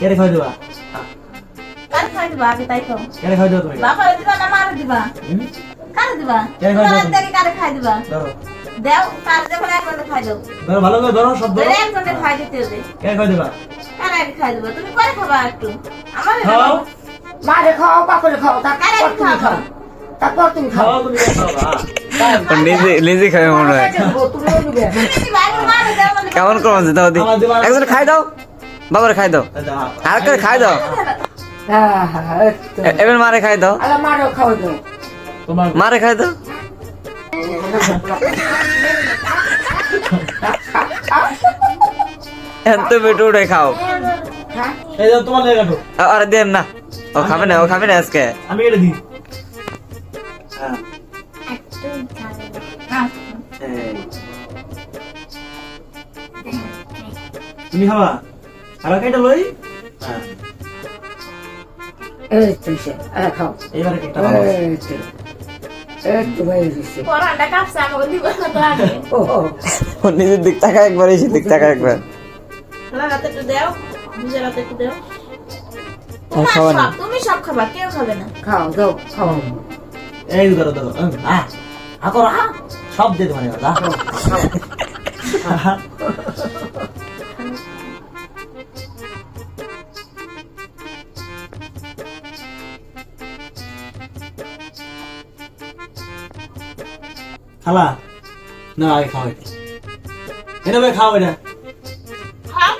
কেড়ে খাই দেবা? কার খাই দেবো? আগে তাই তো কেড়ে খাই দেবা তুমি? বাবা দিবা না মারে দিবা? কারে দিবা? কে খাই তোমার কারে খাই দিবা? ধরো। দেও কার যখন একজনে খাই দাও। ধরো ভালো করে ধরো সব ধরো। ধরে খাই দিতে হবে। কেড়ে খাই দেবা? কার আগে খাই দেবো? তুমি পরে খাবা একটু। আমার খাও। মারে খাও বাপরে খাও তারপর তুমি খাও। তারপর তুমি খাও। খাও তুমি খাও নিজে নিজে খাবে মনে হয়। কেমন দাও। একজন খাই দাও। বাবার খাই দাও। আর করে খাই দাও। এবার মারে খাই দাও। আলা মারও খাও দাও। তোমার মারে খাই দাও। এত বেটু উঠে খাও। হ্যাঁ আরে দেন না। ও খাবে না ও খাবে না আজকে। আমি এটা দিই। হ্যাঁ। তুমি খাবা? আর কেটে লই? হ্যাঁ। এই খাও। ও নিজের দিক তাকা একবার এসে দিক তাকা একবার। সব, তুমি সব খাবা কেউ খাবে না। খাও দাও খাও। এই ধরো ধরো আ করো সব দিয়ে তোমার খালা না আগে খাও এটা এটা ভাই খাও এটা হ্যাঁ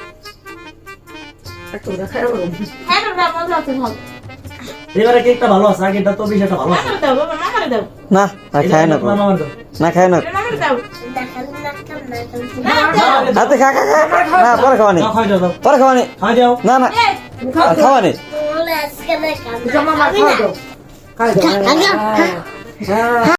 এবারে কেকটা ভালো আছে আগে এটা তো বেশি একটা ভালো আছে না না খায় না। না খায় না। হাতে খা খা খা না পরে খাওয়ানি পরে খাওয়ানি না না খাওয়ানি